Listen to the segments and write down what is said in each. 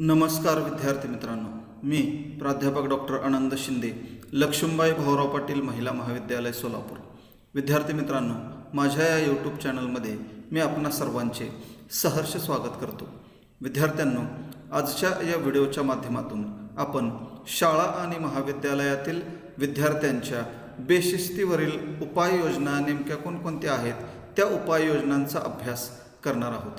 नमस्कार विद्यार्थी मित्रांनो. मी प्राध्यापक डॉक्टर आनंद शिंदे लक्ष्मीबाई भाऊराव पाटील महिला महाविद्यालय सोलापूर. विद्यार्थी मित्रांनो माझ्या या यूट्यूब चॅनलमध्ये मी आपणा सर्वांचे सहर्ष स्वागत करतो. विद्यार्थ्यांनो आजच्या या व्हिडिओच्या माध्यमातून आपण शाळा आणि महाविद्यालयातील विद्यार्थ्यांच्या बेशिस्तीवरील उपाययोजना नेमक्या कोणकोणत्या आहेत त्या उपाययोजनांचा अभ्यास करणार आहोत.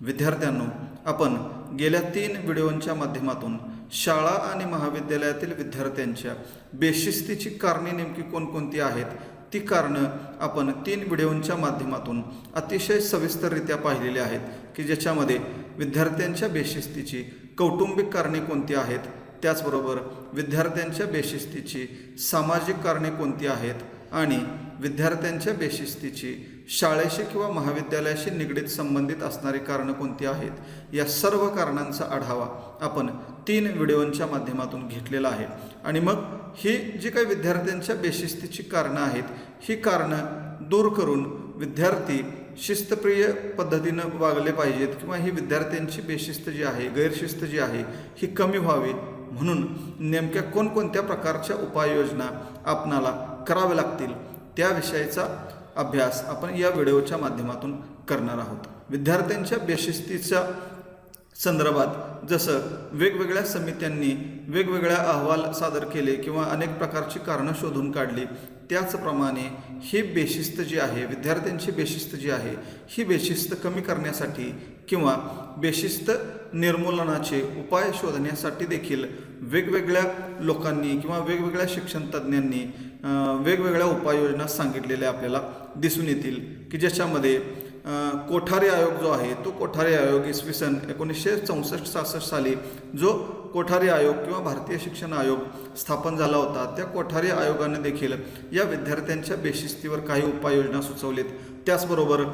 विद्यार्थ्यांनो आपण गेल्या तीन व्हिडिओंच्या माध्यमातून शाळा आणि महाविद्यालयातील विद्यार्थ्यांच्या बेशिस्तीची कारणे नेमकी कोणकोणती आहेत? ती कारणं आपण तीन व्हिडिओंच्या माध्यमातून अतिशय सविस्तररित्या पाहिलेली आहेत की ज्याच्यामध्ये विद्यार्थ्यांच्या बेशिस्तीची कौटुंबिक कारणे कोणती आहेत? त्याचबरोबर विद्यार्थ्यांच्या बेशिस्तीची सामाजिक कारणे कोणती आहेत? आणि विद्यार्थ्यांच्या बेशिस्तीची शाळेशी किंवा महाविद्यालयाशी निगडीत संबंधित असणारी कारणं कोणती आहेत? या सर्व कारणांचा आढावा आपण तीन व्हिडिओंच्या माध्यमातून घेतलेला आहे. आणि मग ही जी काही विद्यार्थ्यांच्या बेशिस्तीची कारणं आहेत ही कारणं दूर करून विद्यार्थी शिस्तप्रिय पद्धतीनं वागले पाहिजेत किंवा ही विद्यार्थ्यांची बेशिस्त जी आहे गैरशिस्त जी आहे ही कमी व्हावी म्हणून नेमक्या कोणकोणत्या प्रकारच्या उपाययोजना आपणाला कराव्या लागतील? त्या विषयाचा अभ्यास आपण या व्हिडिओच्या माध्यमातून करणार आहोत. विद्यार्थ्यांच्या बेशिस्तीच्या संदर्भात जसं वेगवेगळ्या समित्यांनी वेगवेगळ्या अहवाल सादर केले किंवा अनेक प्रकारची कारणं शोधून काढली त्याचप्रमाणे ही बेशिस्त जी आहे विद्यार्थ्यांची बेशिस्त जी आहे ही बेशिस्त कमी करण्यासाठी किंवा बेशिस्त निर्मूलनाचे उपाय शोधण्यासाठी देखील वेगवेगळ्या लोकांनी किंवा वेगवेगळ्या शिक्षण तज्ज्ञांनी वेगवेगळ्या उपाययोजना सांगितलेल्या आपल्याला दिसून येतील की ज्याच्यामध्ये कोठारी आयोग जो आहे तो कोठारी आयोग इसवी सन एकोणीसशे चौसष्ट सहासष्ट साली जो कोठारी आयोग किंवा भारतीय शिक्षण आयोग स्थापन झाला होता त्या कोठारी आयोगाने देखील या विद्यार्थ्यांच्या बेशिस्तीवर काही उपाययोजना सुचवलेत. त्याचबरोबर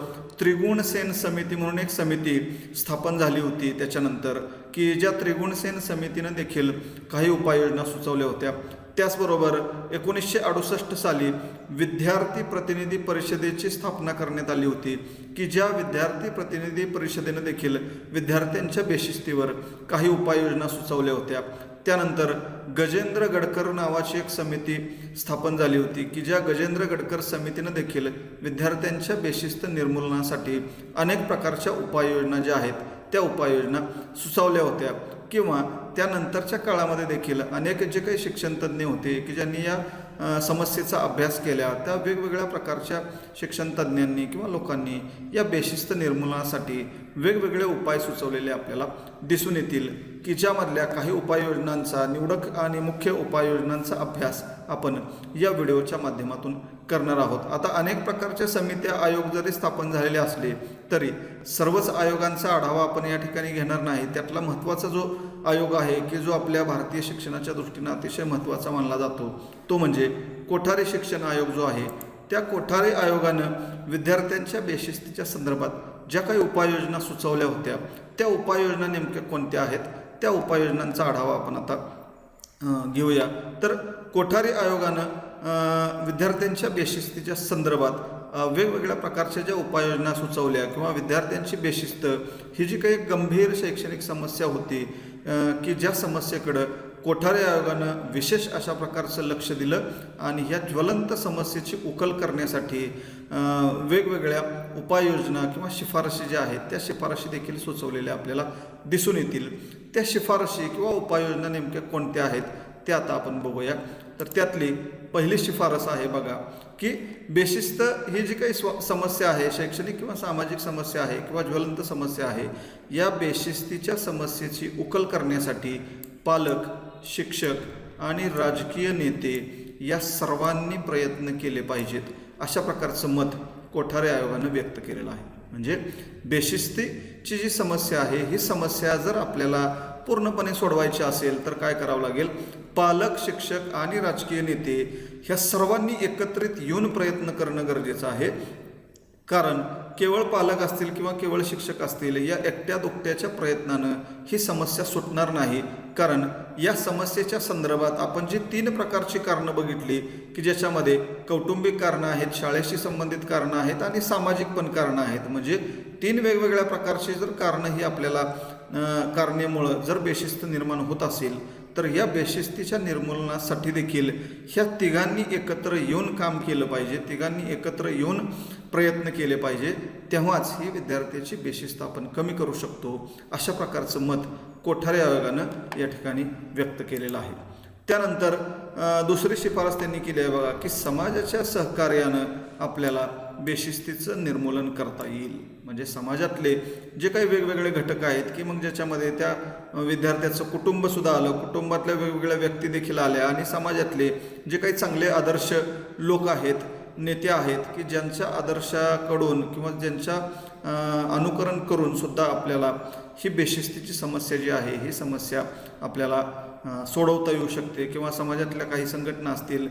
त्रिगुणसेन समिती म्हणून एक समिती स्थापन झाली होती. त्याच्यानंतर की ज्या त्रिगुणसेन समितीनं देखील काही उपाययोजना सुचवल्या होत्या. त्याचबरोबर एकोणीसशे अडुसष्ट साली विद्यार्थी प्रतिनिधी परिषदेची स्थापना करण्यात आली होती. की ज्या विद्यार्थी प्रतिनिधी परिषदेनं देखील विद्यार्थ्यांच्या बेशिस्तीवर काही उपाययोजना सुचवल्या होत्या. त्यानंतर गजेंद्र गडकर नावाची एक समिती स्थापन झाली होती की ज्या गजेंद्र गडकर समितीनं देखील विद्यार्थ्यांच्या बेशिस्त निर्मूलनासाठी अनेक प्रकारच्या उपाययोजना ज्या आहेत त्या उपाययोजना सुचवल्या होत्या. किंवा त्यानंतरच्या काळामध्ये देखील अनेक जे काही शिक्षणतज्ज्ञ होते की ज्यांनी या समस्येचा अभ्यास केला त्या वेगवेगळ्या प्रकारच्या शिक्षण तज्ज्ञांनी किंवा लोकांनी या बेशिस्त निर्मूलनासाठी वेगवेगळे उपाय सुचवलेले आपल्याला दिसून येतील की ज्यामधल्या काही उपाययोजनांचा निवडक आणि मुख्य उपाययोजनांचा अभ्यास आपण या व्हिडिओच्या माध्यमातून करणार आहोत. आता अनेक प्रकारच्या समित्या आयोग जरी स्थापन झालेले असले तरी सर्वच आयोगांचा आढावा आपण या ठिकाणी घेणार नाही. त्यातला महत्त्वाचा जो आयोग आहे की जो आपल्या भारतीय शिक्षणाच्या दृष्टीनं अतिशय महत्त्वाचा मानला जातो. तो म्हणजे कोठारी शिक्षण आयोग जो आहे त्या कोठारी आयोगानं विद्यार्थ्यांच्या बेशिस्तीच्या संदर्भात ज्या काही उपाययोजना सुचवल्या होत्या त्या उपाययोजना नेमक्या कोणत्या आहेत? त्या उपाययोजनांचा आढावा आपण आता घेऊया. तर कोठारी आयोगानं विद्यार्थ्यांच्या बेशिस्तीच्या संदर्भात वेगवेगळ्या प्रकारच्या ज्या उपाययोजना सुचवल्या किंवा विद्यार्थ्यांची बेशिस्त ही जी काही गंभीर शैक्षणिक समस्या होती की ज्या समस्येकडं कोठारे आयोगानं विशेष अशा प्रकारचं लक्ष दिलं आणि ह्या ज्वलंत समस्येची उकल करण्यासाठी वेगवेगळ्या उपाययोजना किंवा शिफारशी ज्या आहेत त्या शिफारशी देखील सुचवलेल्या आपल्याला दिसून येतील. त्या शिफारशी किंवा उपाययोजना नेमक्या कोणत्या आहेत त्या आता आपण बघूया. तर त्यातली पहिली शिफारस आहे बघा की बेशिस्त ही जी काही स्व समस्या आहे शैक्षणिक किंवा सामाजिक समस्या आहे किंवा ज्वलंत समस्या आहे या बेशिस्तीच्या समस्येची उकल करण्यासाठी पालक शिक्षक आणि राजकीय नेते या सर्वांनी प्रयत्न केले पाहिजेत अशा प्रकारचं मत कोठारे आयोगानं व्यक्त केलेलं आहे. म्हणजे बेशिस्तीची जी समस्या आहे ही समस्या जर आपल्याला पूर्णपणे सोडवायची असेल तर काय करावं लागेल? पालक शिक्षक आणि राजकीय नेते ह्या सर्वांनी एकत्रित येऊन प्रयत्न करणं गरजेचं आहे. कारण केवळ पालक असतील किंवा केवळ शिक्षक असतील या एकट्या दुकट्याच्या प्रयत्नानं ही समस्या सुटणार नाही. कारण या समस्येच्या संदर्भात आपण जी तीन प्रकारची कारणं बघितली की ज्याच्यामध्ये कौटुंबिक कारणं आहेत शाळेशी संबंधित कारणं आहेत आणि सामाजिक पण कारणं आहेत. म्हणजे तीन वेगवेगळ्या प्रकारची जर कारणं ही आपल्याला कारणेमुळं जर बेशिस्त निर्माण होत असेल तर या बेशिस्तीच्या निर्मूलनासाठी देखील ह्या तिघांनी एकत्र येऊन काम केलं पाहिजे तिघांनी एकत्र येऊन प्रयत्न केले पाहिजे तेव्हाच ही विद्यार्थ्याची बेशिस्त आपण कमी करू शकतो अशा प्रकारचं मत कोठारे आयोगानं या ठिकाणी व्यक्त केलेलं आहे. त्यानंतर दुसरी शिफारस त्यांनी केली आहे बघा की समाजाच्या सहकार्यानं आपल्याला बेशिस्तीचं निर्मूलन करता येईल. म्हणजे समाजातले जे काही वेगवेगळे घटक आहेत की मग ज्याच्यामध्ये त्या विद्यार्थ्याचं कुटुंबसुद्धा आलं कुटुंबातल्या वेगवेगळ्या व्यक्ती देखील आल्या आणि समाजातले जे काही चांगले आदर्श लोक आहेत नेते आहेत की ज्यांच्या आदर्शाकडून किंवा ज्यांच्या अनुकरण करून सुद्धा आपल्याला ही बेशिस्तीची समस्या जी आहे ही समस्या आपल्याला सोडवता येऊ शकते किंवा समाजातल्या काही संघटना असतील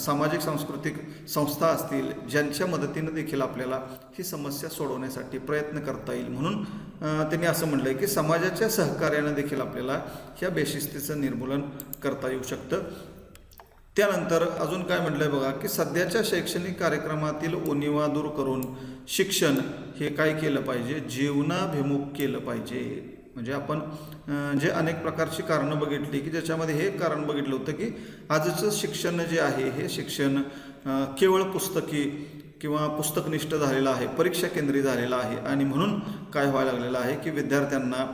सामाजिक सांस्कृतिक संस्था असतील ज्यांच्या मदतीनं देखील आपल्याला ही समस्या सोडवण्यासाठी प्रयत्न करता येईल. म्हणून त्यांनी असं म्हटलं आहे की समाजाच्या सहकार्यानं देखील आपल्याला ह्या बेशिस्तीचं निर्मूलन करता येऊ शकतं. त्यानंतर अजून काय म्हटलंय बघा की सध्याच्या शैक्षणिक कार्यक्रमातील ओनिवा दूर करून शिक्षण हे काय केलं पाहिजे? जीवनाभिमुख केलं पाहिजे. म्हणजे आपण जे अनेक प्रकारची कारणं बघितली की ज्याच्यामध्ये हे कारण बघितलं होतं की आजचं शिक्षण जे आहे हे शिक्षण केवळ पुस्तकी किंवा पुस्तकनिष्ठ झालेलं आहे परीक्षा केंद्रीय झालेलं आहे आणि म्हणून काय व्हायला लागलेलं आहे की विद्यार्थ्यांना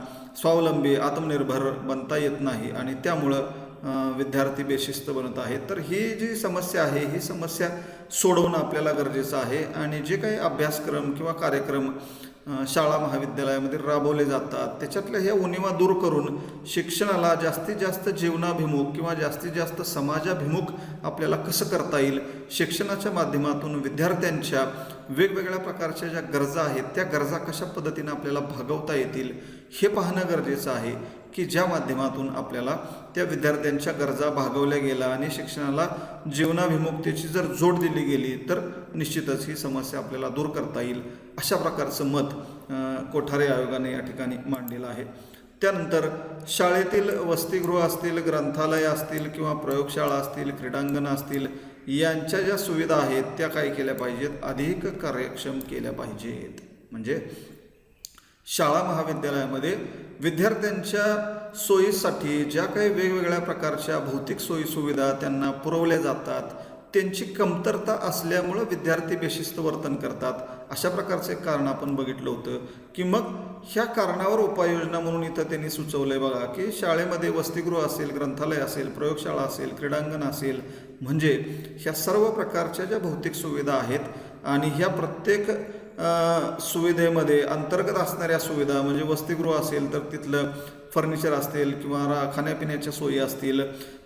स्वावलंबी आत्मनिर्भर बनता येत नाही आणि त्यामुळं विद्यार्थी बेशिस्त बनत आहेत. तर ही जी समस्या आहे ही समस्या सोडवणं आपल्याला गरजेचं आहे आणि जे काही अभ्यासक्रम किंवा कार्यक्रम शाळा महाविद्यालयामध्ये राबवले जातात. त्याच्यातल्या ह्या उणिवा दूर करून शिक्षणाला जास्तीत जास्त जीवनाभिमुख किंवा जास्तीत जास्त समाजाभिमुख आपल्याला कसं करता येईल? शिक्षणाच्या माध्यमातून विद्यार्थ्यांच्या वेगवेगळ्या प्रकारच्या ज्या गरजा आहेत त्या गरजा कशा पद्धतीने आपल्याला भागवता येतील हे पाहणं गरजेचं आहे. की ज्या माध्यमातून आपल्याला त्या विद्यार्थ्यांच्या गरजा भागवल्या गेल्या आणि शिक्षणाला जीवनाभिमुक्तीची जर जोड दिली गेली तर निश्चितच ही समस्या आपल्याला दूर करता येईल. अशा प्रकारचं मत कोठारे आयोगाने या ठिकाणी मांडलेलं आहे. त्यानंतर शाळेतील वसतिगृह असतील ग्रंथालय असतील किंवा प्रयोगशाळा असतील क्रीडांगणं असतील यांच्या ज्या सुविधा आहेत त्या काय केल्या पाहिजेत? अधिक कार्यक्षम केल्या पाहिजेत. म्हणजे शाळा महाविद्यालयामध्ये विद्यार्थ्यांच्या सोयीसाठी ज्या काही वेगवेगळ्या प्रकारच्या भौतिक सोयीसुविधा त्यांना पुरवल्या जातात त्यांची कमतरता असल्यामुळं विद्यार्थी बेशिस्त वर्तन करतात. अशा प्रकारचं एक कारण आपण बघितलं होतं की मग ह्या कारणावर उपाययोजना म्हणून इथं त्यांनी सुचवलंय बघा की शाळेमध्ये वसतिगृह असेल ग्रंथालय असेल प्रयोगशाळा असेल क्रीडांगण असेल म्हणजे ह्या सर्व प्रकारच्या ज्या भौतिक सुविधा आहेत आणि ह्या प्रत्येक सुविधेमध्ये अंतर्गत असणाऱ्या सुविधा म्हणजे वसतिगृह असेल तर तिथलं फर्निचर असतील किंवा रा खाण्यापिण्याच्या सोयी असतील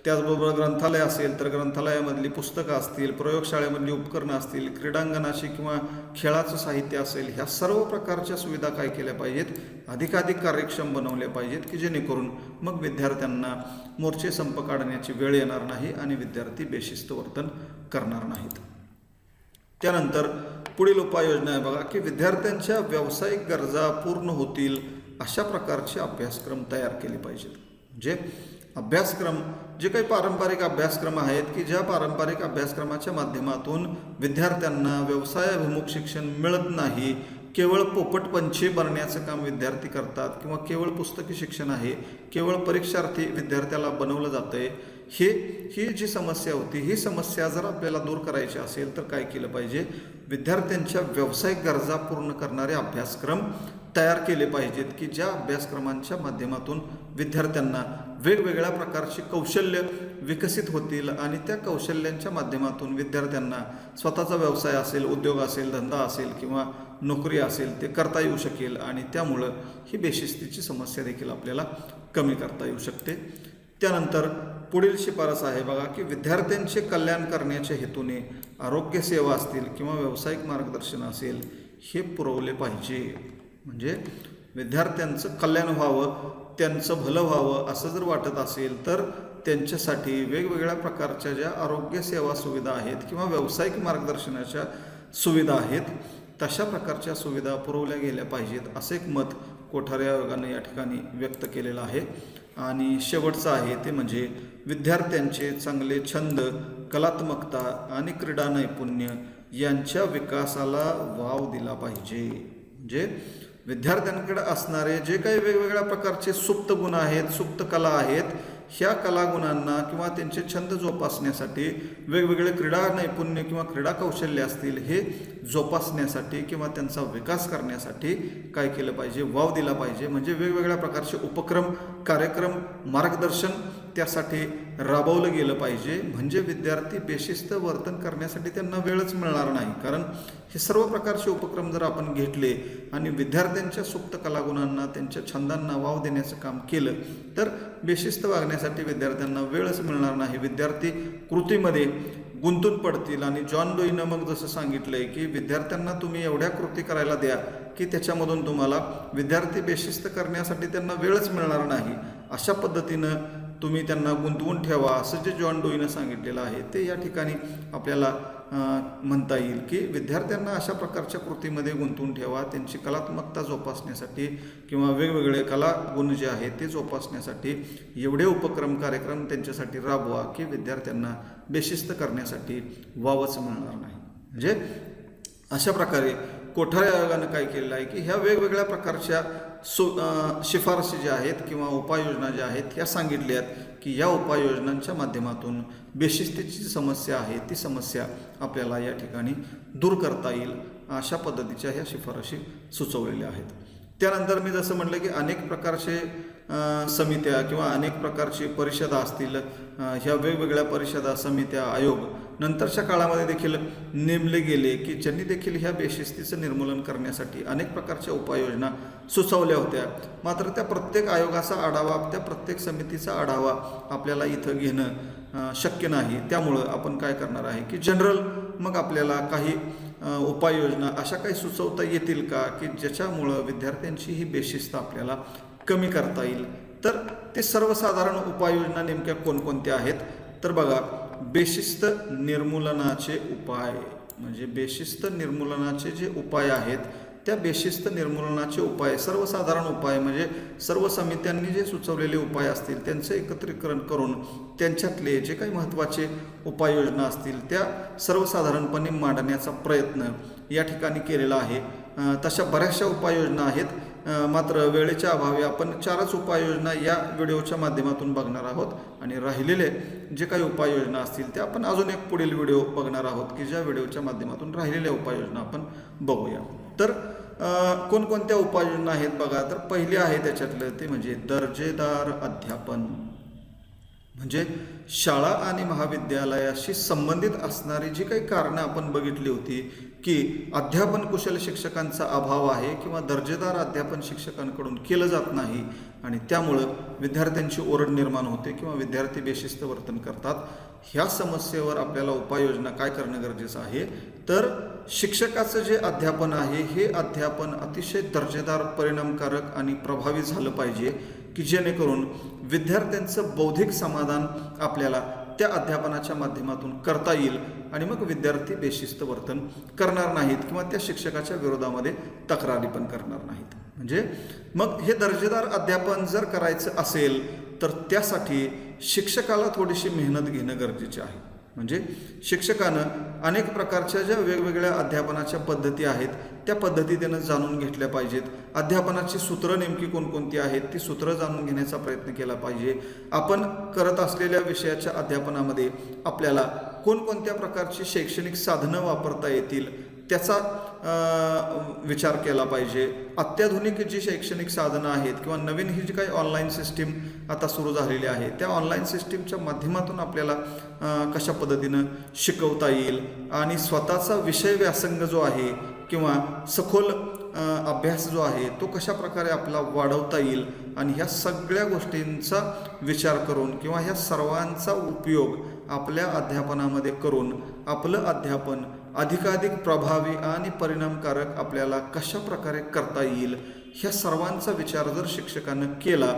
त्याचबरोबर ग्रंथालय असेल तर ग्रंथालयामधली पुस्तकं असतील प्रयोगशाळेमधली उपकरणं असतील क्रीडांगणाची किंवा खेळाचं साहित्य असेल ह्या सर्व प्रकारच्या सुविधा काय केल्या पाहिजेत? अधिकाधिक कार्यक्षम बनवल्या पाहिजेत की जेणेकरून मग विद्यार्थ्यांना मोर्चे संप काढण्याची वेळ येणार नाही आणि विद्यार्थी बेशिस्त वर्तन करणार नाहीत. त्यानंतर पुढील उपाययोजना आहे बघा की विद्यार्थ्यांच्या व्यावसायिक गरजा पूर्ण होतील अशा प्रकारचे अभ्यासक्रम तयार केले पाहिजेत. म्हणजे अभ्यासक्रम जे काही पारंपरिक अभ्यासक्रम आहेत की ज्या पारंपरिक अभ्यासक्रमाच्या माध्यमातून विद्यार्थ्यांना व्यवसायाभिमुख शिक्षण मिळत नाही केवळ पोपटपंची बनण्याचं काम विद्यार्थी करतात किंवा केवळ पुस्तकी शिक्षण आहे केवळ परीक्षार्थी विद्यार्थ्याला बनवलं जातं आहे हे ही जी समस्या होती ही समस्या जर आपल्याला दूर करायची असेल तर काय केलं पाहिजे? विद्यार्थ्यांच्या व्यावसायिक गरजा पूर्ण करणारे अभ्यासक्रम तयार केले पाहिजेत की ज्या अभ्यासक्रमांच्या माध्यमातून विद्यार्थ्यांना वेगवेगळ्या प्रकारची कौशल्य विकसित होतील आणि त्या कौशल्यांच्या माध्यमातून विद्यार्थ्यांना स्वतःचा व्यवसाय असेल उद्योग असेल धंदा असेल किंवा नोकरी असेल ते करता येऊ शकेल आणि त्यामुळं ही बेशिस्तीची समस्या देखील आपल्याला कमी करता येऊ शकते. त्यानंतर पुढील शिफारस आहे बघा की विद्यार्थ्यांचे कल्याण करण्याच्या हेतूने आरोग्य सेवा असतील किंवा व्यावसायिक मार्गदर्शन असेल हे पुरवले पाहिजे. म्हणजे विद्यार्थ्यांचं कल्याण व्हावं त्यांचं भलं व्हावं असं जर वाटत असेल तर त्यांच्यासाठी वेगवेगळ्या प्रकारच्या ज्या आरोग्य सेवा सुविधा आहेत किंवा व्यावसायिक मार्गदर्शनाच्या सुविधा आहेत तशा प्रकारच्या सुविधा पुरवल्या गेल्या पाहिजेत असं एक मत कोठारे आयोगानं या ठिकाणी व्यक्त केलेला आहे. आणि शेवटचं आहे ते म्हणजे विद्यार्थ्यांचे चांगले छंद कलात्मकता आणि क्रीडा नैपुण्य यांच्या विकासाला वाव दिला पाहिजे. म्हणजे विद्यार्थ्यांकडे असणारे जे काही वेगवेगळ्या प्रकारचे सुप्त गुण आहेत सुप्त कला आहेत ह्या कलागुणांना किंवा त्यांचे छंद जोपासण्यासाठी वेगवेगळे क्रीडा नैपुण्य किंवा क्रीडा कौशल्य असतील हे जोपासण्यासाठी किंवा त्यांचा विकास करण्यासाठी काय केलं पाहिजे वाव दिला पाहिजे. म्हणजे वेगवेगळ्या प्रकारचे उपक्रम कार्यक्रम मार्गदर्शन त्यासाठी राबवलं गेलं पाहिजे. म्हणजे विद्यार्थी बेशिस्त वर्तन करण्यासाठी त्यांना वेळच मिळणार नाही. कारण हे सर्व प्रकारचे उपक्रम जर आपण घेतले आणि विद्यार्थ्यांच्या सुप्त कलागुणांना त्यांच्या छंदांना वाव देण्याचं काम केलं तर बेशिस्त वागण्यासाठी विद्यार्थ्यांना वेळच मिळणार नाही. विद्यार्थी कृतीमध्ये गुंतून पडतील. आणि जॉन डोईनं मग जसं सांगितलंय की विद्यार्थ्यांना तुम्ही एवढ्या कृती करायला द्या की त्याच्यामधून तुम्हाला विद्यार्थी बेशिस्त करण्यासाठी त्यांना वेळच मिळणार नाही. अशा पद्धतीनं तुम्ही त्यांना गुंतवून ठेवा असं जे जॉन डोईनं सांगितलेलं आहे ते या ठिकाणी आपल्याला म्हणता येईल की विद्यार्थ्यांना अशा प्रकारच्या कृतीमध्ये गुंतवून ठेवा. त्यांची कलात्मकता जोपासण्यासाठी किंवा वेगवेगळे कला गुण जे आहेत ते जोपासण्यासाठी एवढे उपक्रम कार्यक्रम त्यांच्यासाठी राबवा की विद्यार्थ्यांना बेशिस्त करण्यासाठी वावच मिळणार नाही. म्हणजे अशा प्रकारे कोठारी आयोगानं काय केलेलं आहे की ह्या वेगवेगळ्या प्रकारच्या सु शिफारशी ज्या आहेत किंवा उपाययोजना ज्या आहेत ह्या सांगितल्या आहेत की या उपाययोजनांच्या माध्यमातून बेशिस्तीची जी समस्या आहे ती समस्या आपल्याला या ठिकाणी दूर करता येईल अशा पद्धतीच्या ह्या शिफारशी सुचवलेल्या आहेत. त्यानंतर मी जसं म्हटलं की अनेक प्रकारचे समित्या किंवा अनेक प्रकारची परिषदा असतील ह्या वेगवेगळ्या परिषदा समित्या आयोग नंतरच्या काळामध्ये देखील नेमले गेले की ज्यांनी देखील ह्या बेशिस्तीचं निर्मूलन करण्यासाठी अनेक प्रकारच्या उपाययोजना सुचवल्या होत्या. मात्र त्या प्रत्येक आयोगाचा आढावा त्या प्रत्येक समितीचा आढावा आपल्याला इथं घेणं शक्य नाही. त्यामुळं आपण काय करणार आहे की जनरल मग आपल्याला काही उपाययोजना अशा काही सुचवता येतील का की ज्याच्यामुळं विद्यार्थ्यांची ही बेशिस्त आपल्याला कमी करता येईल. तर ते सर्वसाधारण उपाययोजना नेमक्या कोणकोणत्या आहेत? तर बघा बेशिस्त निर्मूलनाचे उपाय म्हणजे बेशिस्त निर्मूलनाचे जे उपाय आहेत त्या बेशिस्त निर्मूलनाचे उपाय सर्वसाधारण उपाय म्हणजे सर्व समित्यांनी जे सुचवलेले उपाय असतील त्यांचं एकत्रीकरण करून त्यांच्यातले जे काही महत्त्वाचे उपाययोजना असतील त्या सर्वसाधारणपणे मांडण्याचा प्रयत्न या ठिकाणी केलेला आहे. तशा बऱ्याचशा उपाययोजना आहेत. मात्र वेळेच्या अभावी आपण चारच उपाययोजना या व्हिडिओच्या माध्यमातून बघणार आहोत. आणि राहिलेले जे काही उपाययोजना असतील त्या आपण अजून एक पुढील व्हिडिओ बघणार आहोत की ज्या व्हिडिओच्या माध्यमातून राहिलेल्या उपाययोजना आपण बघूया. तर कोणकोणत्या उपाययोजना आहेत बघा. तर पहिली आहे त्याच्यातलं ते म्हणजे दर्जेदार अध्यापन. म्हणजे शाळा आणि महाविद्यालयाशी संबंधित असणारी जी काही कारणं आपण बघितली होती की अध्यापन कुशल शिक्षकांचा अभाव आहे किंवा दर्जेदार अध्यापन शिक्षकांकडून केलं जात नाही आणि त्यामुळं विद्यार्थ्यांची ओरड निर्माण होते किंवा विद्यार्थी बेशिस्त वर्तन करतात ह्या समस्येवर आपल्याला उपाययोजना काय करणं गरजेचं आहे? तर शिक्षकाचं जे अध्यापन आहे हे अध्यापन अतिशय दर्जेदार परिणामकारक आणि प्रभावी झालं पाहिजे. की जेणेकरून विद्यार्थ्यांचं बौद्धिक समाधान आपल्याला त्या अध्यापनाच्या माध्यमातून करता येईल आणि मग विद्यार्थी बेशिस्त वर्तन करणार नाहीत किंवा त्या शिक्षकाच्या विरोधामध्ये तक्रारी पण करणार नाहीत. म्हणजे मग हे दर्जेदार अध्यापन जर करायचं असेल तर त्यासाठी शिक्षकाला थोडीशी मेहनत घेणं गरजेचे आहे. म्हणजे शिक्षकानं अनेक प्रकारच्या ज्या वेगवेगळ्या अध्यापनाच्या पद्धती आहेत त्या पद्धती त्यानं जाणून घेतल्या पाहिजेत. अध्यापनाची सूत्रं नेमकी कोणकोणती आहेत ती सूत्रं जाणून घेण्याचा प्रयत्न केला पाहिजे. आपण करत असलेल्या विषयाच्या अध्यापनामध्ये आपल्याला कोणकोणत्या प्रकारची शैक्षणिक साधनं वापरता येतील त्याचा विचार केला पाहिजे. अत्याधुनिक जी शैक्षणिक साधनं आहेत किंवा नवीन ही जी काही ऑनलाईन सिस्टीम आता सुरू झालेली आहे त्या ऑनलाईन सिस्टीमच्या माध्यमातून आपल्याला कशा पद्धतीनं शिकवता येईल? आणि स्वतःचा विषय व्यासंग जो आहे किंवा सखोल अभ्यास जो आहे तो कशा प्रकारे आपला वाढवता येईल आणि ह्या सगळ्या गोष्टींचा विचार करून किंवा ह्या सर्वांचा उपयोग आपल्या अध्यापनामध्ये करून आपलं अध्यापन अधिकाधिक प्रभावी आणि परिणामकारक आपल्याला कशा प्रकारे करता येईल ह्या सर्वांचा विचार जर शिक्षकानं केला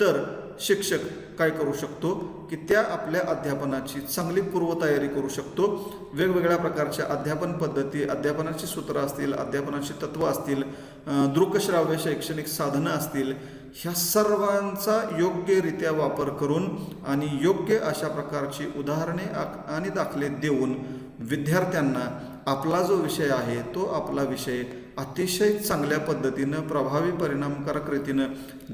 तर शिक्षक काय करू शकतो की त्या आपल्या अध्यापनाची चांगली पूर्वतयारी करू शकतो. वेगवेगळ्या प्रकारच्या अध्यापन पद्धती अध्यापनाची सूत्रं असतील अध्यापनाची तत्त्व असतील दृकश्राव्य शैक्षणिक साधनं असतील ह्या सर्वांचा योग्यरित्या वापर करून आणि योग्य अशा प्रकारची उदाहरणे आणि दाखले देऊन विद्यार्थ्यांना आपला जो विषय आहे तो आपला विषय अतिशय चांगल्या पद्धतीनं प्रभावी परिणामकारक रीतीनं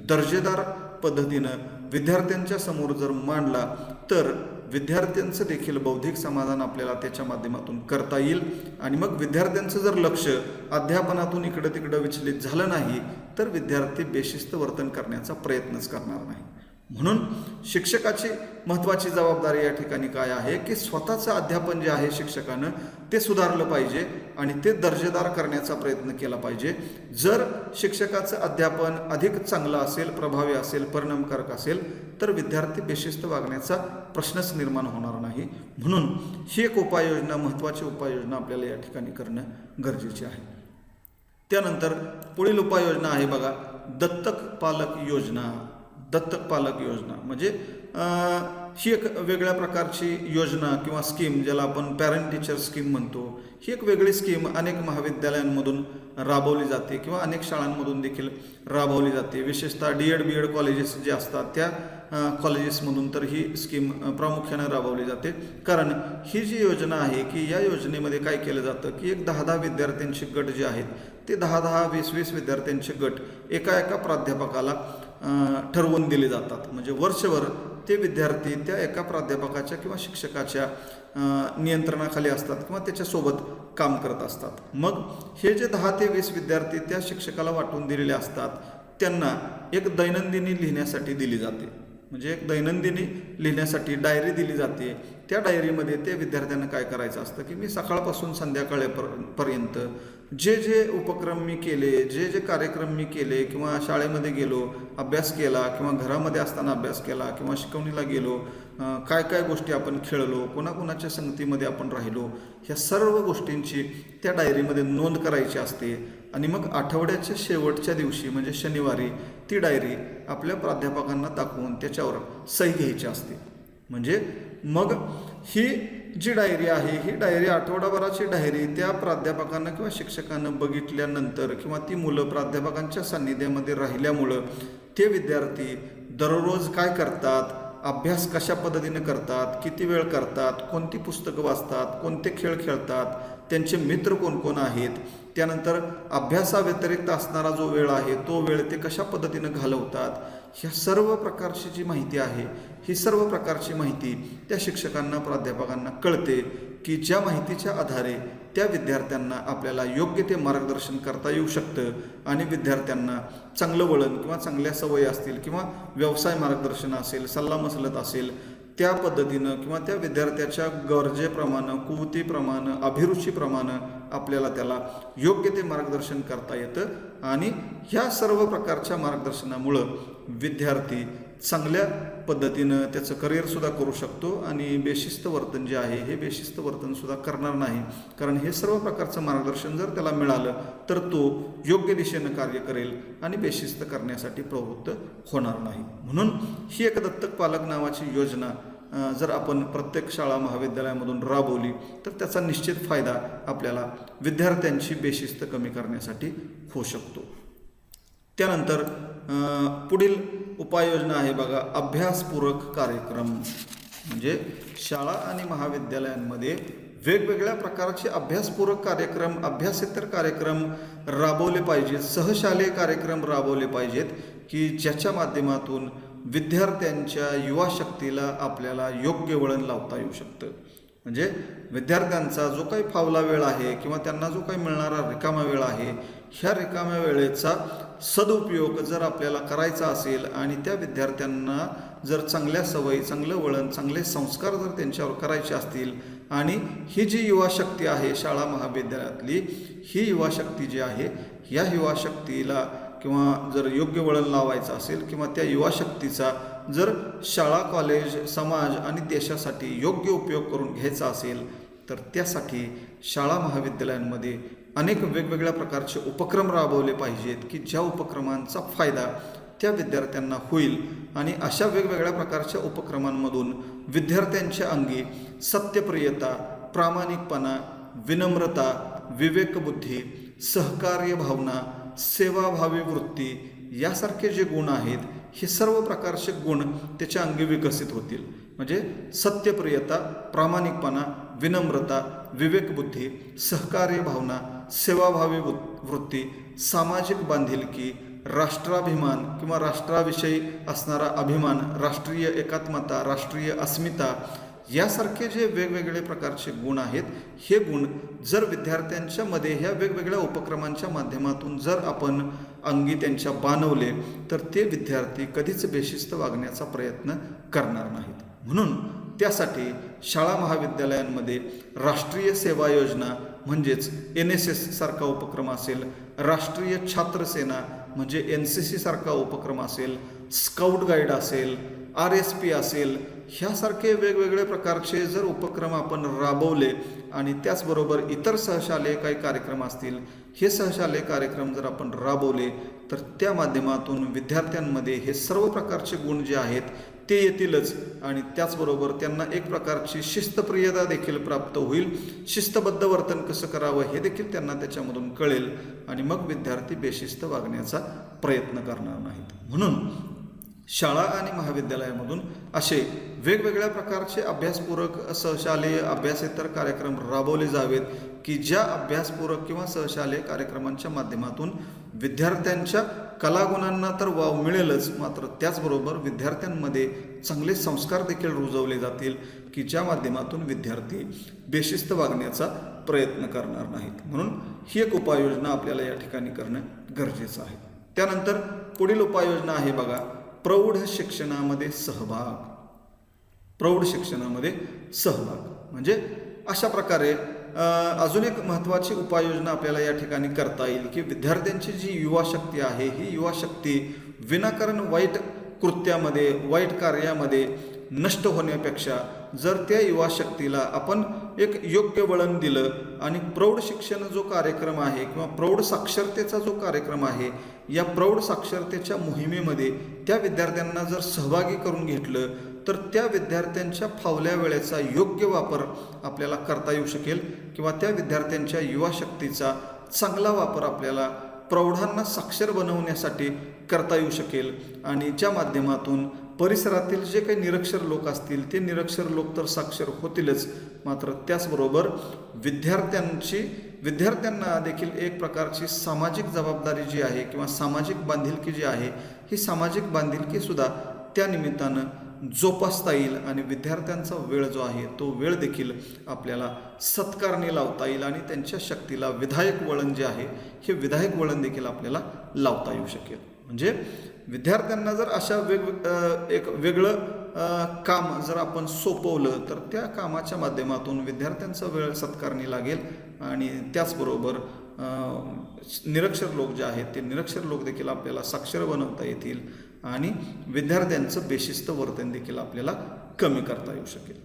दर्जेदार पद्धतीनं विद्यार्थ्यांच्या समोर जर मांडला तर विद्यार्थ्यांचं देखील बौद्धिक समाधान आपल्याला त्याच्या माध्यमातून करता येईल. आणि मग विद्यार्थ्यांचं जर लक्ष अध्यापनातून इकडं तिकडं विचलित झालं नाही तर विद्यार्थी बेशिस्त वर्तन करण्याचा प्रयत्नच करणार नाही. म्हणून शिक्षकाची महत्त्वाची जबाबदारी या ठिकाणी काय आहे की स्वतःचं अध्यापन जे आहे शिक्षकानं ते सुधारलं पाहिजे आणि ते दर्जेदार करण्याचा प्रयत्न केला पाहिजे. जर शिक्षकाचं अध्यापन अधिक चांगलं असेल प्रभावी असेल परिणामकारक असेल तर विद्यार्थी बेशिस्त वागण्याचा प्रश्नच निर्माण होणार नाही. म्हणून ही एक उपाययोजना महत्त्वाची उपाययोजना आपल्याला या ठिकाणी करणं गरजेचे आहे. त्यानंतर पुढील उपाययोजना आहे बघा दत्तक पालक योजना. दत्तक पालक योजना. म्हणजे ही एक वेगळ्या प्रकारची योजना किंवा स्कीम ज्याला आपण पॅरेंट टीचर स्कीम म्हणतो. ही एक वेगळी स्कीम अनेक महाविद्यालयांमधून राबवली जाते किंवा अनेक शाळांमधून देखील राबवली जाते. विशेषतः D Ed B Ed colleges जे असतात त्या कॉलेजेसमधून तर ही स्कीम प्रामुख्याने राबवली जाते. कारण ही जी योजना आहे की या योजनेमध्ये काय केलं जातं की एक दहा दहा विद्यार्थ्यांचे गट जे आहेत ते दहा दहा वीस वीस विद्यार्थ्यांचे गट एका एका प्राध्यापकाला ठरवून दिले जातात. म्हणजे वर्षभर ते विद्यार्थी त्या एका प्राध्यापकाच्या किंवा शिक्षकाच्या नियंत्रणाखाली असतात किंवा त्याच्यासोबत काम करत असतात. मग हे जे दहा ते वीस विद्यार्थी त्या शिक्षकाला वाटून दिलेले असतात त्यांना एक दैनंदिनी लिहिण्यासाठी दिली जाते. म्हणजे एक दैनंदिनी लिहिण्यासाठी डायरी दिली जाते. त्या डायरीमध्ये ते विद्यार्थ्यांना काय करायचं असतं की मी सकाळपासून संध्याकाळपर्यंत जे जे उपक्रम मी केले जे जे कार्यक्रम मी केले किंवा शाळेमध्ये गेलो अभ्यास केला किंवा घरामध्ये असताना अभ्यास केला किंवा शिकवणीला गेलो काय काय गोष्टी आपण खेळलो कोणाकोणाच्या संगतीमध्ये आपण राहिलो ह्या सर्व गोष्टींची त्या डायरीमध्ये नोंद करायची असते. आणि मग आठवड्याच्या शेवटच्या दिवशी म्हणजे शनिवारी ती डायरी आपल्या प्राध्यापकांना दाखवून त्याच्यावर सही घ्यायची असते. म्हणजे मग ही जी डायरी आहे ही डायरी आठवडाभराची डायरी त्या प्राध्यापकांना किंवा शिक्षकांना बघितल्यानंतर किंवा ती मुलं प्राध्यापकांच्या सान्निध्यामध्ये राहिल्यामुळं ते विद्यार्थी दररोज काय करतात अभ्यास कशा पद्धतीने करतात किती वेळ करतात कोणती पुस्तकं वाचतात कोणते खेळ खेळतात त्यांचे मित्र कोणकोण आहेत त्यानंतर अभ्यासाव्यतिरिक्त असणारा जो वेळ आहे तो वेळ ते कशा पद्धतीनं घालवतात ह्या सर्व प्रकारची जी माहिती आहे ही सर्व प्रकारची माहिती त्या शिक्षकांना प्राध्यापकांना कळते की ज्या माहितीच्या आधारे त्या विद्यार्थ्यांना आपल्याला योग्य ते मार्गदर्शन करता येऊ शकतं आणि विद्यार्थ्यांना चांगलं वळण किंवा चांगल्या सवयी असतील किंवा व्यवसाय मार्गदर्शन असेल सल्लामसलत असेल त्या पद्धतीनं किंवा त्या विद्यार्थ्याच्या गरजेप्रमाणे कुवतीप्रमाणे अभिरुचीप्रमाणे आपल्याला त्याला योग्य ते मार्गदर्शन करता येतं. आणि ह्या सर्व प्रकारच्या मार्गदर्शनामुळं विद्यार्थी चांगल्या पद्धतीनं त्याचं करिअरसुद्धा करू शकतो आणि बेशिस्त वर्तन जे आहे हे बेशिस्त वर्तनसुद्धा करणार नाही. कारण हे सर्व प्रकारचं मार्गदर्शन जर त्याला मिळालं तर तो योग्य दिशेनं कार्य करेल आणि बेशिस्त करण्यासाठी प्रवृत्त होणार नाही. म्हणून ही एक दत्तक पालक नावाची योजना जर आपण प्रत्येक शाळा महाविद्यालयामधून राबवली तर त्याचा निश्चित फायदा आपल्याला विद्यार्थ्यांची बेशिस्त कमी करण्यासाठी होऊ शकतो. त्यानंतर पुढील उपाययोजना आहे बघा अभ्यासपूरक कार्यक्रम. म्हणजे शाळा आणि महाविद्यालयांमध्ये वेगवेगळ्या प्रकारचे अभ्यासपूरक कार्यक्रम अभ्यासेतर कार्यक्रम राबवले पाहिजेत सहशालेय कार्यक्रम राबवले पाहिजेत की ज्याच्या माध्यमातून विद्यार्थ्यांच्या युवा शक्तीला आपल्याला योग्य वळण लावता येऊ शकतं. म्हणजे विद्यार्थ्यांचा जो काही फावला वेळ आहे किंवा त्यांना जो काही मिळणारा रिकामा वेळ आहे ह्या रिकाम्या वेळेचा सदुपयोग जर आपल्याला करायचा असेल आणि त्या विद्यार्थ्यांना जर चांगल्या सवयी चांगलं वळण चांगले संस्कार जर त्यांच्यावर करायचे असतील आणि ही जी युवा शक्ती आहे शाळा महाविद्यालयातली ही युवा शक्ती जी आहे या युवा शक्तीला किंवा जर योग्य वळण लावायचं असेल किंवा त्या युवा शक्तीचा जर शाळा कॉलेज समाज आणि देशासाठी योग्य उपयोग करून घ्यायचा असेल तर त्यासाठी शाळा महाविद्यालयांमध्ये अनेक वेगवेगळ्या प्रकारचे उपक्रम राबवले पाहिजेत की ज्या उपक्रमांचा फायदा त्या विद्यार्थ्यांना होईल आणि अशा वेगवेगळ्या प्रकारच्या उपक्रमांमधून विद्यार्थ्यांच्या अंगी सत्यप्रियता प्रामाणिकपणा विनम्रता विवेकबुद्धी सहकार्य भावना सेवाभावी वृत्ती यासारखे जे गुण आहेत हे सर्व प्रकारचे गुण त्याच्या अंगी विकसित होतील. म्हणजे सत्यप्रियता प्रामाणिकपणा विनम्रता विवेकबुद्धी सहकार्य भावना सेवाभावी वृ- वृत्ती सामाजिक बांधिलकी राष्ट्राभिमान किंवा राष्ट्राविषयी असणारा अभिमान राष्ट्रीय एकात्मता राष्ट्रीय अस्मिता यासारखे जे वेगवेगळे प्रकारचे गुण आहेत हे गुण जर विद्यार्थ्यांच्यामध्ये ह्या वेगवेगळ्या उपक्रमांच्या माध्यमातून जर आपण अंगी त्यांच्या बांधवले तर ते विद्यार्थी कधीच बेशिस्त वागण्याचा प्रयत्न करणार नाहीत. म्हणून त्यासाठी शाळा महाविद्यालयांमध्ये राष्ट्रीय सेवा योजना म्हणजेच एन एस एस सारखा उपक्रम असेल राष्ट्रीय छात्रसेना म्हणजे एन सी सी सारखा उपक्रम असेल स्काउट गाईड असेल आर एस पी असेल ह्यासारखे वेगवेगळे प्रकारचे जर उपक्रम आपण राबवले आणि त्याचबरोबर इतर सहशालेय काही कार्यक्रम असतील हे सहशालेय कार्यक्रम जर आपण राबवले तर त्या माध्यमातून विद्यार्थ्यांमध्ये हे सर्व प्रकारचे गुण जे आहेत ते येतीलच. आणि त्याचबरोबर त्यांना एक प्रकारची शिस्तप्रियता देखील प्राप्त होईल. शिस्तबद्ध वर्तन कसं करावं हे देखील त्यांना त्याच्यामधून कळेल. आणि मग विद्यार्थी बेशिस्त वागण्याचा प्रयत्न करणार नाहीत. म्हणून शाळा आणि महाविद्यालयामधून असे वेगवेगळ्या प्रकारचे अभ्यासपूरक सहशालेय अभ्यासेतर कार्यक्रम राबवले जावेत की ज्या अभ्यासपूरक किंवा सहशालेय कार्यक्रमांच्या माध्यमातून विद्यार्थ्यांच्या कलागुणांना तर वाव मिळेलच मात्र त्याचबरोबर विद्यार्थ्यांमध्ये चांगले संस्कार देखील रुजवले जातील की ज्या माध्यमातून विद्यार्थी बेशिस्त वागण्याचा प्रयत्न करणार नाहीत. म्हणून ही एक उपाययोजना आपल्याला या ठिकाणी करणं गरजेचं आहे. त्यानंतर पुढील उपाययोजना आहे बघा प्रौढ शिक्षणामध्ये सहभाग. प्रौढ शिक्षणामध्ये सहभाग. म्हणजे अशा प्रकारे अजून एक महत्त्वाची उपाययोजना आपल्याला या ठिकाणी करता येईल की विद्यार्थ्यांची जी युवा शक्ती आहे ही युवा शक्ती विनाकारण वाईट कृत्यामध्ये वाईट कार्यामध्ये नष्ट होण्यापेक्षा जर त्या युवा शक्तीला आपण एक योग्य वळण दिलं आणि प्रौढ शिक्षण जो कार्यक्रम आहे किंवा प्रौढ साक्षरतेचा जो कार्यक्रम आहे या प्रौढ साक्षरतेच्या मोहिमेमध्ये त्या विद्यार्थ्यांना जर सहभागी करून घेतलं तर त्या विद्यार्थ्यांच्या फावल्या वेळेचा योग्य वापर आपल्याला करता येऊ शकेल किंवा त्या विद्यार्थ्यांच्या युवा शक्तीचा चांगला वापर आपल्याला प्रौढांना साक्षर बनवण्यासाठी करता येऊ शकेल. आणि ज्या माध्यमातून परिसरातील जे काही निरक्षर लोक असतील ते निरक्षर लोक तर साक्षर होतीलच. मात्र त्याचबरोबर विद्यार्थ्यांची विद्यार्थ्यांना देखील एक प्रकारची सामाजिक जबाबदारी जी आहे किंवा सामाजिक बांधिलकी जी आहे ही सामाजिक बांधिलकीसुद्धा त्यानिमित्तानं त्या निमित्तानं जोपासता येईल आणि विद्यार्थ्यांचा वेळ जो आहे तो वेळ देखील आपल्याला सत्कारणे लावता येईल आणि त्यांच्या शक्तीला विधायक वळण जे आहे हे विधायक वळण देखील आपल्याला लावता येऊ शकेल. म्हणजे विद्यार्थ्यांना जर अशा वेग एक वेगळं काम जर आपण सोपवलं तर त्या कामाच्या माध्यमातून विद्यार्थ्यांचा वेळ सत्कारणी लागेल आणि त्याचबरोबर निरक्षर लोक जे आहेत ते निरक्षर लोक देखील आपल्याला साक्षर बनवता येतील. आणि विद्यार्थ्यांचं बेशिस्त वर्तन देखील आपल्याला कमी करता येऊ शकेल.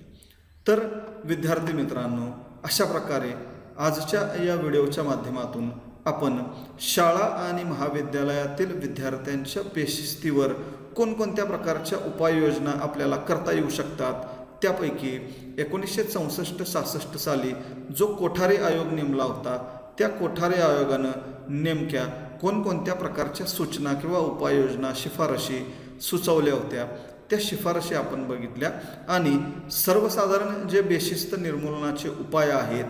तर विद्यार्थी मित्रांनो अशा प्रकारे आजच्या या व्हिडिओच्या माध्यमातून आपण शाळा आणि महाविद्यालयातील विद्यार्थ्यांच्या बेशिस्तीवर कोणकोणत्या प्रकारच्या उपाययोजना आपल्याला करता येऊ शकतात त्यापैकी एकोणीसशे चौसष्ट सहासष्ट साली जो कोठारे आयोग नेमला होता त्या कोठारे आयोगानं नेमक्या कोणकोणत्या प्रकारच्या सूचना किंवा उपाययोजना शिफारशी सुचवल्या होत्या? त्या शिफारशी आपण बघितल्या आणि सर्वसाधारण जे बेशिस्त निर्मूलनाचे उपाय आहेत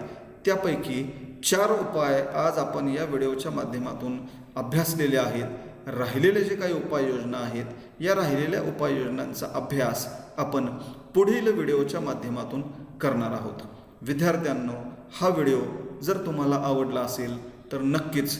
त्यापैकी चार उपाय आज आपण या व्हिडिओच्या माध्यमातून अभ्यासलेले आहेत. राहिलेले जे काही उपाययोजना आहेत या राहिलेल्या उपाययोजनांचा अभ्यास आपण पुढील व्हिडिओच्या माध्यमातून करणार आहोत. विद्यार्थ्यांनो हा व्हिडिओ जर तुम्हाला आवडला असेल तर नक्कीच